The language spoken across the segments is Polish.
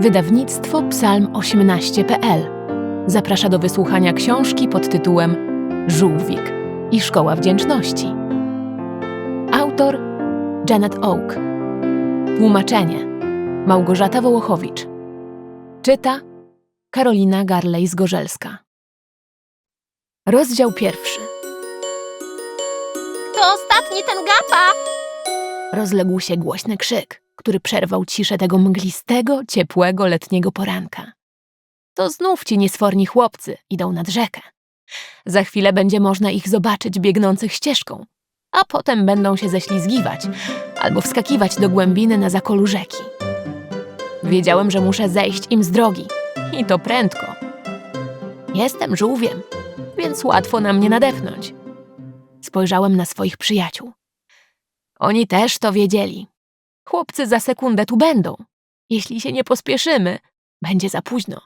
Wydawnictwo Psalm 18.pl zaprasza do wysłuchania książki pod tytułem Żółwik i Szkoła Wdzięczności. Autor Janet Oak. Tłumaczenie Małgorzata Wołochowicz. Czyta Karolina Garlej-Zgorzelska. Rozdział pierwszy. To ostatni ten gapa! Rozległ się głośny krzyk, który przerwał ciszę tego mglistego, ciepłego letniego poranka. To znów ci niesforni chłopcy idą nad rzekę. Za chwilę będzie można ich zobaczyć biegnących ścieżką, a potem będą się ześlizgiwać albo wskakiwać do głębiny na zakolu rzeki. Wiedziałem, że muszę zejść im z drogi i to prędko. Jestem żółwiem, więc łatwo na mnie nadepnąć. Spojrzałem na swoich przyjaciół. Oni też to wiedzieli. Chłopcy za sekundę tu będą. Jeśli się nie pospieszymy, będzie za późno.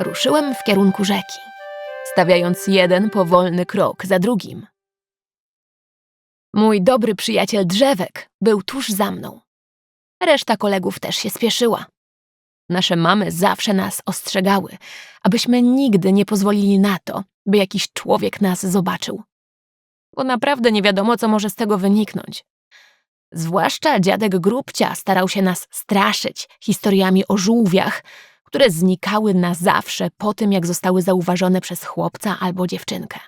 Ruszyłem w kierunku rzeki, stawiając jeden powolny krok za drugim. Mój dobry przyjaciel drzewek był tuż za mną. Reszta kolegów też się spieszyła. Nasze mamy zawsze nas ostrzegały, abyśmy nigdy nie pozwolili na to, by jakiś człowiek nas zobaczył. Bo naprawdę nie wiadomo, co może z tego wyniknąć. Zwłaszcza dziadek Grubcia starał się nas straszyć historiami o żółwiach, które znikały na zawsze po tym, jak zostały zauważone przez chłopca albo dziewczynkę.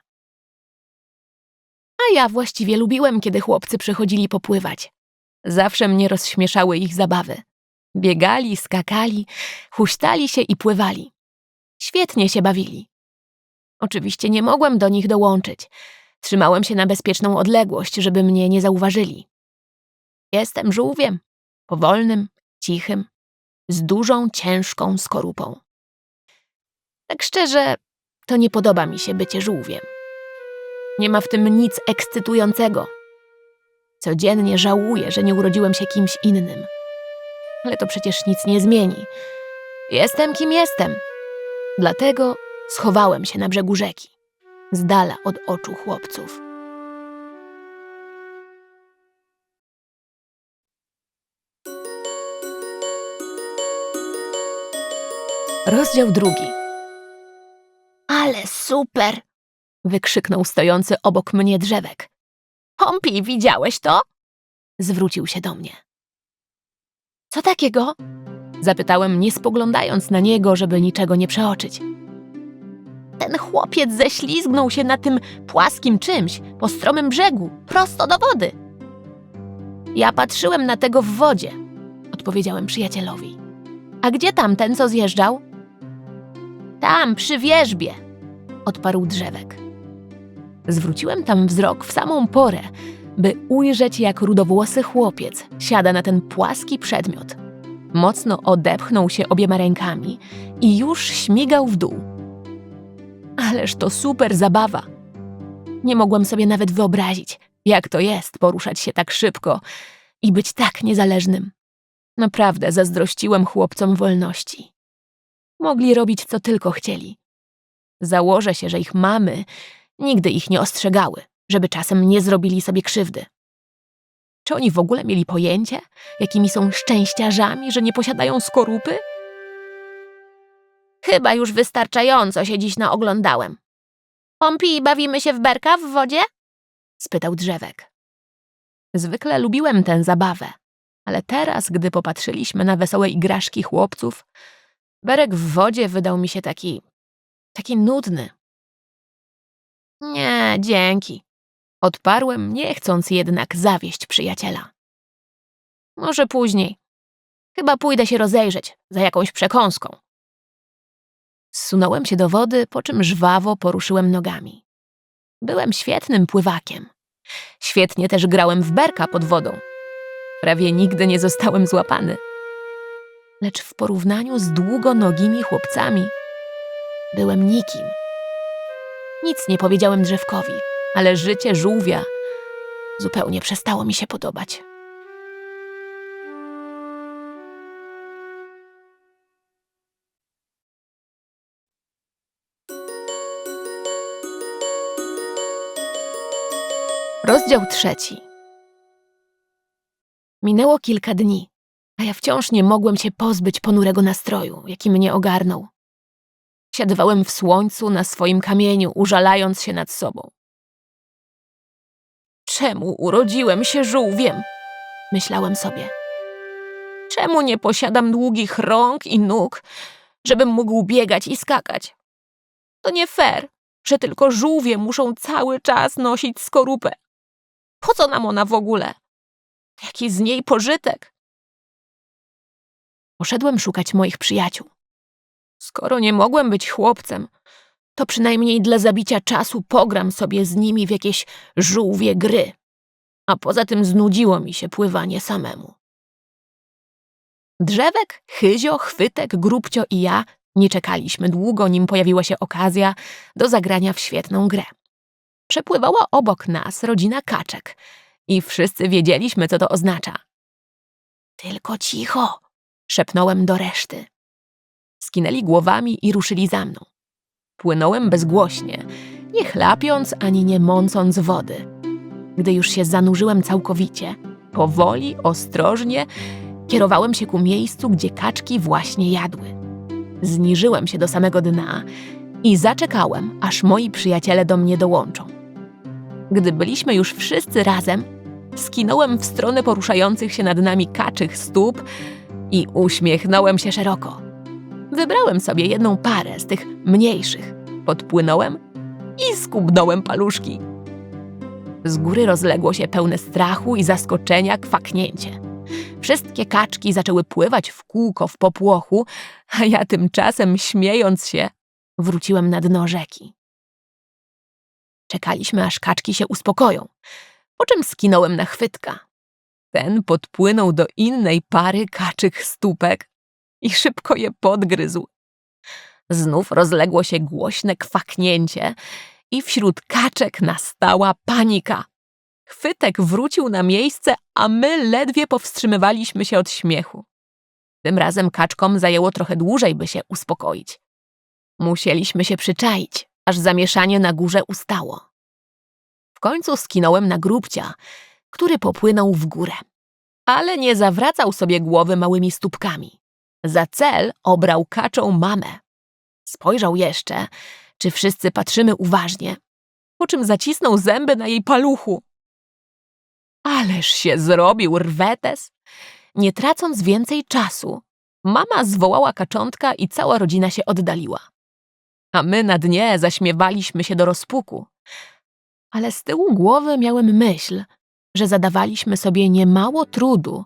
A ja właściwie lubiłem, kiedy chłopcy przychodzili popływać. Zawsze mnie rozśmieszały ich zabawy. Biegali, skakali, huśtali się i pływali. Świetnie się bawili. Oczywiście nie mogłem do nich dołączyć. Trzymałem się na bezpieczną odległość, żeby mnie nie zauważyli. Jestem żółwiem, powolnym, cichym, z dużą, ciężką skorupą. Tak szczerze, to nie podoba mi się bycie żółwiem. Nie ma w tym nic ekscytującego. Codziennie żałuję, że nie urodziłem się kimś innym. Ale to przecież nic nie zmieni. Jestem kim jestem. Dlatego schowałem się na brzegu rzeki, z dala od oczu chłopców. Rozdział drugi. Ale super! Wykrzyknął stojący obok mnie drzewek. Pompi, widziałeś to? Zwrócił się do mnie. Co takiego? Zapytałem, nie spoglądając na niego, żeby niczego nie przeoczyć. Ten chłopiec ześlizgnął się na tym płaskim czymś po stromym brzegu, prosto do wody. Ja patrzyłem na tego w wodzie, odpowiedziałem przyjacielowi. A gdzie tamten, co zjeżdżał? Tam, przy wierzbie. Odparł drzewek. Zwróciłem tam wzrok w samą porę, by ujrzeć, jak rudowłosy chłopiec siada na ten płaski przedmiot. Mocno odepchnął się obiema rękami i już śmigał w dół. Ależ to super zabawa! Nie mogłem sobie nawet wyobrazić, jak to jest poruszać się tak szybko i być tak niezależnym. Naprawdę zazdrościłem chłopcom wolności. Mogli robić, co tylko chcieli. Założę się, że ich mamy nigdy ich nie ostrzegały, żeby czasem nie zrobili sobie krzywdy. Czy oni w ogóle mieli pojęcie, jakimi są szczęściarzami, że nie posiadają skorupy? Chyba już wystarczająco się dziś naoglądałem. Pompi, bawimy się w berka w wodzie? spytał drzewek. Zwykle lubiłem tę zabawę, ale teraz, gdy popatrzyliśmy na wesołe igraszki chłopców, berek w wodzie wydał mi się taki. taki nudny. Nie, dzięki. Odparłem, nie chcąc jednak zawieść przyjaciela. Może później. Chyba pójdę się rozejrzeć za jakąś przekąską. Zsunąłem się do wody, po czym żwawo poruszyłem nogami. Byłem świetnym pływakiem. Świetnie też grałem w berka pod wodą. Prawie nigdy nie zostałem złapany. Lecz w porównaniu z długonogimi chłopcami byłem nikim. Nic nie powiedziałem drzewkowi, ale życie żółwia zupełnie przestało mi się podobać. Rozdział trzeci. Minęło kilka dni, A ja wciąż nie mogłem się pozbyć ponurego nastroju, jaki mnie ogarnął. Siadywałem w słońcu na swoim kamieniu, użalając się nad sobą. Czemu urodziłem się żółwiem? Myślałem sobie. Czemu nie posiadam długich rąk i nóg, żebym mógł biegać i skakać? To nie fair, że tylko żółwie muszą cały czas nosić skorupę. Po co nam ona w ogóle? Jaki z niej pożytek? Poszedłem szukać moich przyjaciół. Skoro nie mogłem być chłopcem, to przynajmniej dla zabicia czasu pogram sobie z nimi w jakieś żółwie gry. A poza tym znudziło mi się pływanie samemu. Drzewek, Chyzio, Chwytek, Grubcio i ja nie czekaliśmy długo, nim pojawiła się okazja do zagrania w świetną grę. Przepływała obok nas rodzina kaczek i wszyscy wiedzieliśmy, co to oznacza. Tylko cicho, szepnąłem do reszty. Skinęli głowami i ruszyli za mną. Płynąłem bezgłośnie, nie chlapiąc ani nie mącąc wody. Gdy już się zanurzyłem całkowicie, powoli, ostrożnie, kierowałem się ku miejscu, gdzie kaczki właśnie jadły. Zniżyłem się do samego dna i zaczekałem, aż moi przyjaciele do mnie dołączą. Gdy byliśmy już wszyscy razem, skinąłem w stronę poruszających się nad nami kaczych stóp i uśmiechnąłem się szeroko. Wybrałem sobie jedną parę z tych mniejszych, podpłynąłem i skubnąłem paluszki. Z góry rozległo się pełne strachu i zaskoczenia kwaknięcie. Wszystkie kaczki zaczęły pływać w kółko w popłochu, a ja tymczasem, śmiejąc się, wróciłem na dno rzeki. Czekaliśmy, aż kaczki się uspokoją, po czym skinąłem na chwytka. Ten podpłynął do innej pary kaczych stópek i szybko je podgryzł. Znów rozległo się głośne kwaknięcie i wśród kaczek nastała panika. Chwytek wrócił na miejsce, a my ledwie powstrzymywaliśmy się od śmiechu. Tym razem kaczkom zajęło trochę dłużej, by się uspokoić. Musieliśmy się przyczaić, aż zamieszanie na górze ustało. W końcu skinąłem na grubcia, który popłynął w górę. Ale nie zawracał sobie głowy małymi stópkami. Za cel obrał kaczą mamę. Spojrzał jeszcze, czy wszyscy patrzymy uważnie, po czym zacisnął zęby na jej paluchu. Ależ się zrobił rwetes. Nie tracąc więcej czasu, mama zwołała kaczątka i cała rodzina się oddaliła. A my na dnie zaśmiewaliśmy się do rozpuku. Ale z tyłu głowy miałem myśl, że zadawaliśmy sobie niemało trudu,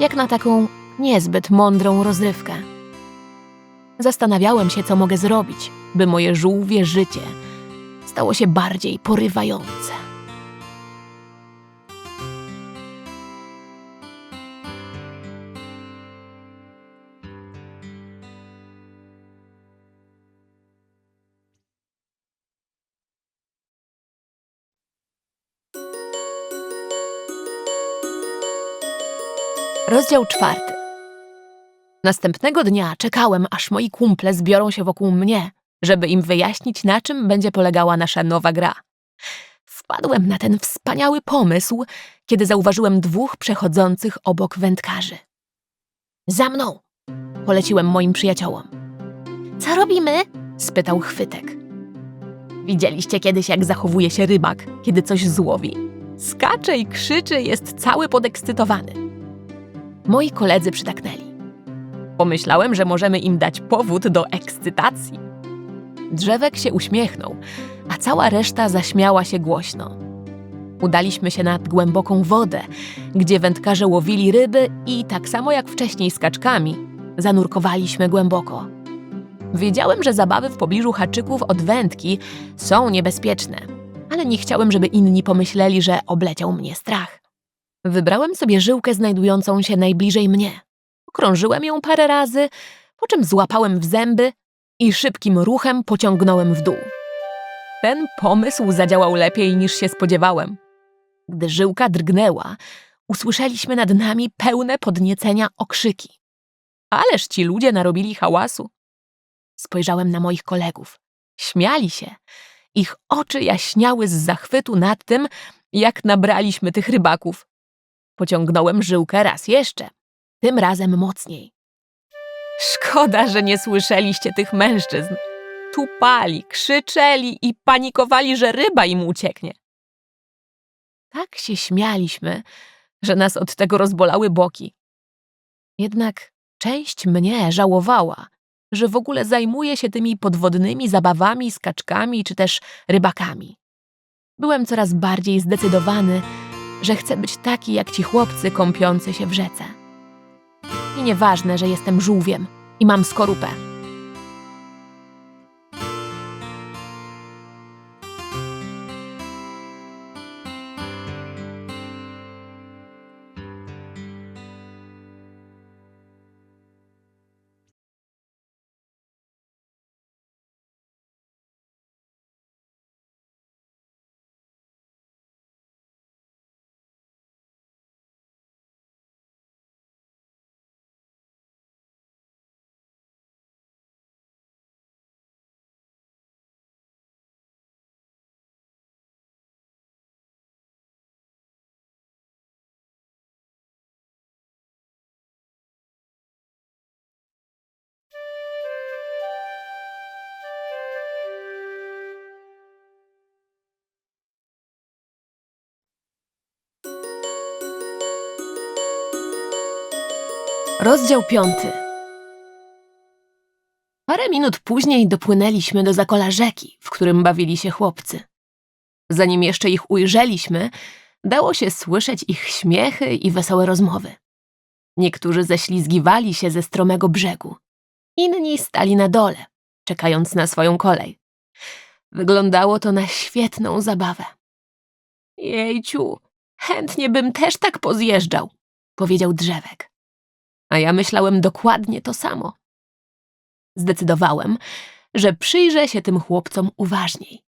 jak na taką niezbyt mądrą rozrywkę. Zastanawiałem się, co mogę zrobić, by moje żółwie życie stało się bardziej porywające. Rozdział czwarty. Następnego dnia czekałem, aż moi kumple zbiorą się wokół mnie, żeby im wyjaśnić, na czym będzie polegała nasza nowa gra. Wpadłem na ten wspaniały pomysł, kiedy zauważyłem dwóch przechodzących obok wędkarzy. Za mną! Poleciłem moim przyjaciołom. Co robimy? Spytał chwytek. Widzieliście kiedyś, jak zachowuje się rybak, kiedy coś złowi? Skacze i krzyczy, jest cały podekscytowany. Moi koledzy przytaknęli. Pomyślałem, że możemy im dać powód do ekscytacji. Drzewek się uśmiechnął, a cała reszta zaśmiała się głośno. Udaliśmy się nad głęboką wodę, gdzie wędkarze łowili ryby i tak samo jak wcześniej z kaczkami, zanurkowaliśmy głęboko. Wiedziałem, że zabawy w pobliżu haczyków od wędki są niebezpieczne, ale nie chciałem, żeby inni pomyśleli, że obleciał mnie strach. Wybrałem sobie żyłkę znajdującą się najbliżej mnie. Okrążyłem ją parę razy, po czym złapałem w zęby i szybkim ruchem pociągnąłem w dół. Ten pomysł zadziałał lepiej niż się spodziewałem. Gdy żyłka drgnęła, usłyszeliśmy nad nami pełne podniecenia okrzyki. Ależ ci ludzie narobili hałasu. Spojrzałem na moich kolegów. Śmiali się. Ich oczy jaśniały z zachwytu nad tym, jak nabraliśmy tych rybaków. Pociągnąłem żyłkę raz jeszcze. tym razem mocniej. Szkoda, że nie słyszeliście tych mężczyzn. Tupali, krzyczeli i panikowali, że ryba im ucieknie. Tak się śmialiśmy, że nas od tego rozbolały boki. Jednak część mnie żałowała, że w ogóle zajmuje się tymi podwodnymi zabawami, skaczkami czy też rybakami. Byłem coraz bardziej zdecydowany, że chcę być taki jak ci chłopcy kąpiący się w rzece. I nieważne, że jestem żółwiem i mam skorupę. Rozdział piąty. Parę minut później dopłynęliśmy do zakola rzeki, w którym bawili się chłopcy. Zanim jeszcze ich ujrzeliśmy, dało się słyszeć ich śmiechy i wesołe rozmowy. Niektórzy ześlizgiwali się ze stromego brzegu, inni stali na dole, czekając na swoją kolej. Wyglądało to na świetną zabawę. Jejciu, chętnie bym też tak pozjeżdżał, powiedział drzewek a ja myślałem dokładnie to samo. Zdecydowałem, że przyjrzę się tym chłopcom uważniej.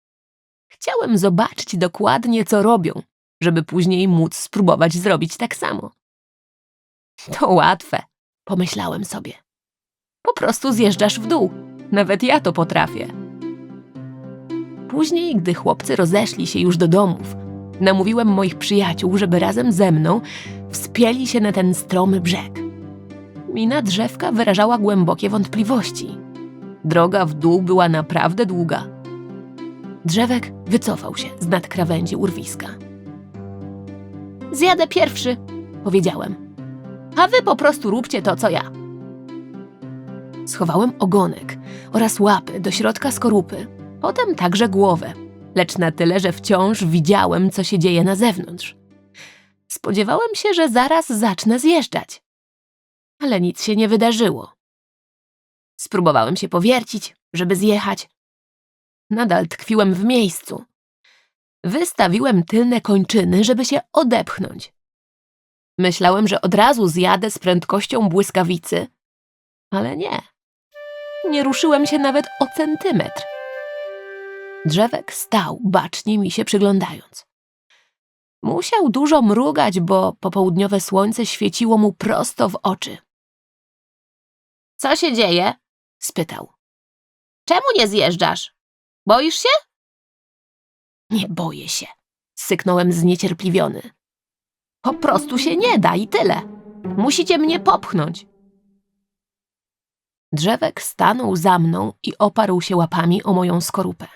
Chciałem zobaczyć dokładnie, co robią, żeby później móc spróbować zrobić tak samo. To łatwe, pomyślałem sobie. Po prostu zjeżdżasz w dół. Nawet ja to potrafię. Później, gdy chłopcy rozeszli się już do domów, namówiłem moich przyjaciół, żeby razem ze mną wspięli się na ten stromy brzeg. Mina drzewka wyrażała głębokie wątpliwości. Droga w dół była naprawdę długa. Drzewek wycofał się z nad krawędzi urwiska. Zjadę pierwszy, powiedziałem. A wy po prostu róbcie to, co ja. Schowałem ogonek oraz łapy do środka skorupy, potem także głowę, lecz na tyle, że wciąż widziałem, co się dzieje na zewnątrz. Spodziewałem się, że zaraz zacznę zjeżdżać ale nic się nie wydarzyło. Spróbowałem się powiercić, żeby zjechać. Nadal tkwiłem w miejscu. Wystawiłem tylne kończyny, żeby się odepchnąć. Myślałem, że od razu zjadę z prędkością błyskawicy, ale nie. Nie ruszyłem się nawet o centymetr. Drzewek stał, bacznie mi się przyglądając. Musiał dużo mrugać, bo popołudniowe słońce świeciło mu prosto w oczy. Co się dzieje? spytał. Czemu nie zjeżdżasz? Boisz się? Nie boję się, syknąłem zniecierpliwiony. Po prostu się nie da i tyle. Musicie mnie popchnąć. Drzewek stanął za mną i oparł się łapami o moją skorupę.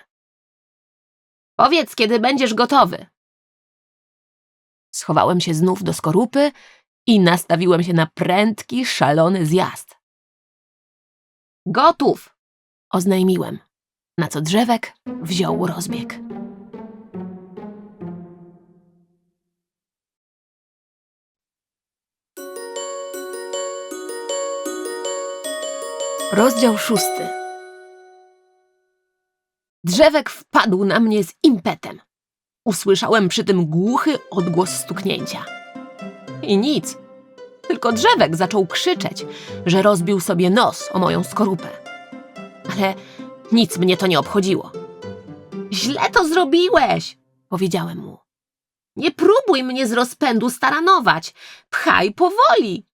Powiedz, kiedy będziesz gotowy. Schowałem się znów do skorupy i nastawiłem się na prędki, szalony zjazd. Gotów! oznajmiłem, na co drzewek wziął rozbieg. Rozdział szósty. Drzewek wpadł na mnie z impetem. Usłyszałem przy tym głuchy odgłos stuknięcia. I nic. Tylko drzewek zaczął krzyczeć, że rozbił sobie nos o moją skorupę. Ale nic mnie to nie obchodziło. Źle to zrobiłeś, powiedziałem mu. Nie próbuj mnie z rozpędu staranować. Pchaj powoli.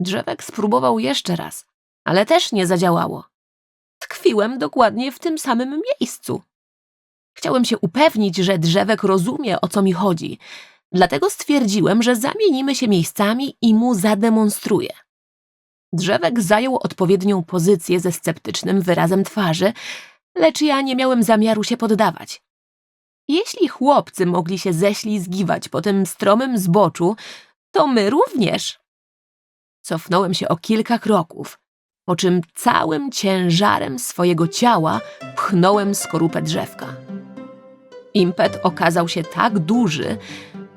Drzewek spróbował jeszcze raz, ale też nie zadziałało. Tkwiłem dokładnie w tym samym miejscu. Chciałem się upewnić, że drzewek rozumie, o co mi chodzi, Dlatego stwierdziłem, że zamienimy się miejscami i mu zademonstruję. Drzewek zajął odpowiednią pozycję ze sceptycznym wyrazem twarzy, lecz ja nie miałem zamiaru się poddawać. Jeśli chłopcy mogli się ześlizgiwać po tym stromym zboczu, to my również. Cofnąłem się o kilka kroków, po czym całym ciężarem swojego ciała pchnąłem skorupę drzewka. Impet okazał się tak duży,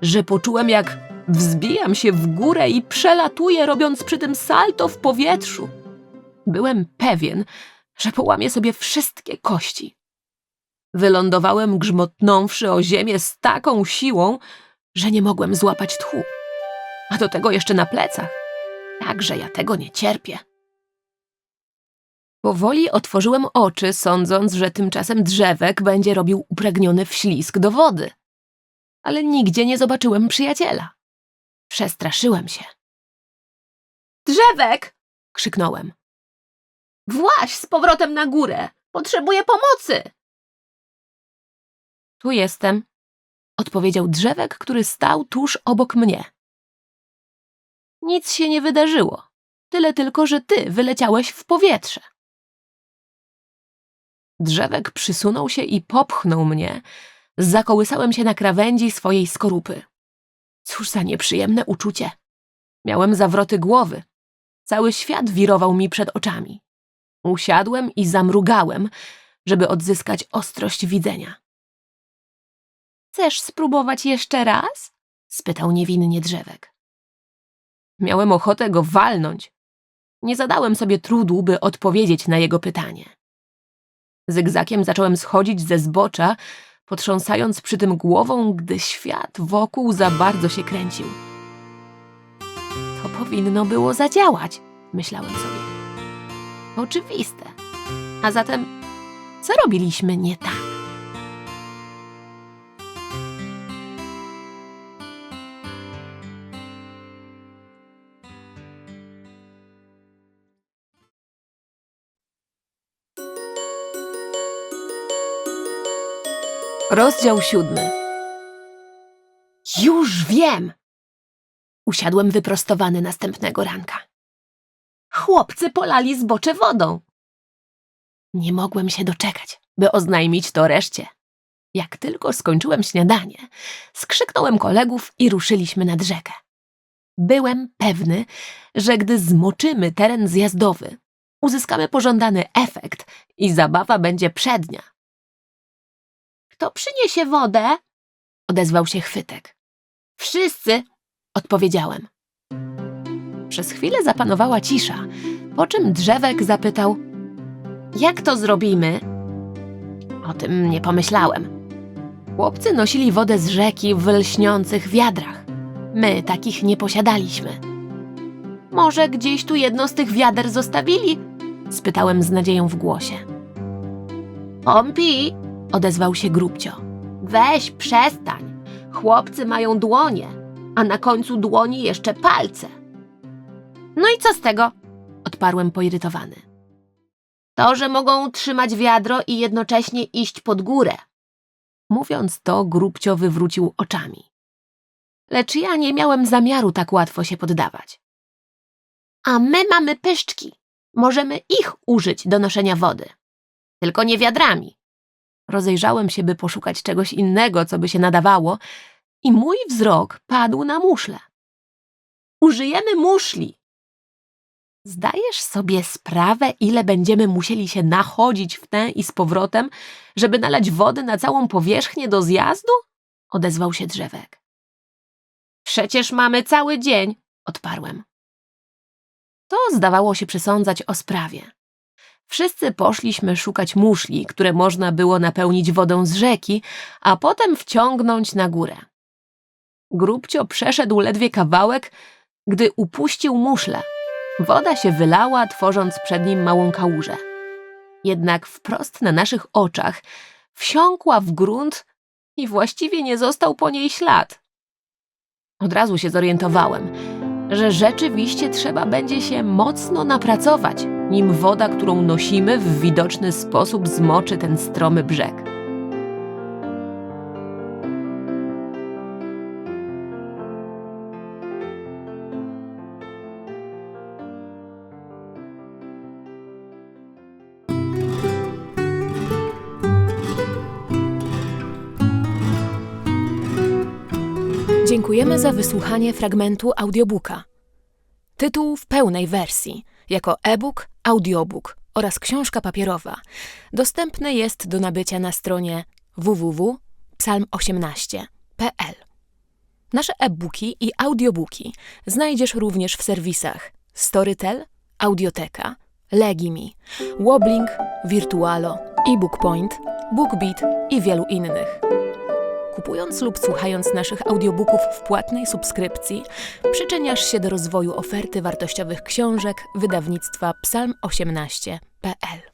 że poczułem, jak wzbijam się w górę i przelatuję, robiąc przy tym salto w powietrzu. Byłem pewien, że połamię sobie wszystkie kości. Wylądowałem grzmotnąwszy o ziemię z taką siłą, że nie mogłem złapać tchu. A do tego jeszcze na plecach. Także ja tego nie cierpię. Powoli otworzyłem oczy, sądząc, że tymczasem drzewek będzie robił upragniony wślizg do wody. Ale nigdzie nie zobaczyłem przyjaciela. Przestraszyłem się. Drzewek! krzyknąłem. Właź z powrotem na górę! Potrzebuję pomocy! Tu jestem, odpowiedział drzewek, który stał tuż obok mnie. Nic się nie wydarzyło. Tyle tylko, że ty wyleciałeś w powietrze. Drzewek przysunął się i popchnął mnie. Zakołysałem się na krawędzi swojej skorupy. Cóż za nieprzyjemne uczucie. Miałem zawroty głowy. Cały świat wirował mi przed oczami. Usiadłem i zamrugałem, żeby odzyskać ostrość widzenia. Chcesz spróbować jeszcze raz? spytał niewinnie drzewek. Miałem ochotę go walnąć. Nie zadałem sobie trudu, by odpowiedzieć na jego pytanie. Zygzakiem zacząłem schodzić ze zbocza, potrząsając przy tym głową, gdy świat wokół za bardzo się kręcił. To powinno było zadziałać, myślałem sobie. Oczywiste. A zatem, co robiliśmy nie tak? Rozdział siódmy. Już wiem! Usiadłem wyprostowany następnego ranka. Chłopcy polali zbocze wodą. Nie mogłem się doczekać, by oznajmić to reszcie. Jak tylko skończyłem śniadanie, skrzyknąłem kolegów i ruszyliśmy nad rzekę. Byłem pewny, że gdy zmoczymy teren zjazdowy, uzyskamy pożądany efekt i zabawa będzie przednia. Kto przyniesie wodę? Odezwał się chwytek. Wszyscy, odpowiedziałem. Przez chwilę zapanowała cisza, po czym drzewek zapytał: Jak to zrobimy? O tym nie pomyślałem. Chłopcy nosili wodę z rzeki w lśniących wiadrach. My takich nie posiadaliśmy. Może gdzieś tu jedno z tych wiader zostawili? spytałem z nadzieją w głosie. Pompi, odezwał się grubcio. Weź, przestań. Chłopcy mają dłonie, a na końcu dłoni jeszcze palce. No i co z tego? odparłem poirytowany. To, że mogą trzymać wiadro i jednocześnie iść pod górę. Mówiąc to, grubcio wywrócił oczami. Lecz ja nie miałem zamiaru tak łatwo się poddawać. A my mamy pyszczki. Możemy ich użyć do noszenia wody. Tylko nie wiadrami. Rozejrzałem się, by poszukać czegoś innego, co by się nadawało, i mój wzrok padł na muszle. Użyjemy muszli. Zdajesz sobie sprawę, ile będziemy musieli się nachodzić w tę i z powrotem, żeby nalać wody na całą powierzchnię do zjazdu? Odezwał się drzewek. Przecież mamy cały dzień, odparłem. To zdawało się przesądzać o sprawie. Wszyscy poszliśmy szukać muszli, które można było napełnić wodą z rzeki, a potem wciągnąć na górę. Grubcio przeszedł ledwie kawałek, gdy upuścił muszlę. Woda się wylała, tworząc przed nim małą kałużę. Jednak wprost na naszych oczach wsiąkła w grunt i właściwie nie został po niej ślad. Od razu się zorientowałem, że rzeczywiście trzeba będzie się mocno napracować, nim woda, którą nosimy, w widoczny sposób zmoczy ten stromy brzeg. Dziękujemy za wysłuchanie fragmentu audiobooka. Tytuł w pełnej wersji, jako e-book, audiobook oraz książka papierowa, dostępny jest do nabycia na stronie www.psalm18.pl. Nasze e-booki i audiobooki znajdziesz również w serwisach Storytel, Audioteka, Legimi, Wobbling, Virtualo, eBookPoint, BookBeat i wielu innych. Kupując lub słuchając naszych audiobooków w płatnej subskrypcji, przyczyniasz się do rozwoju oferty wartościowych książek wydawnictwa psalm18.pl.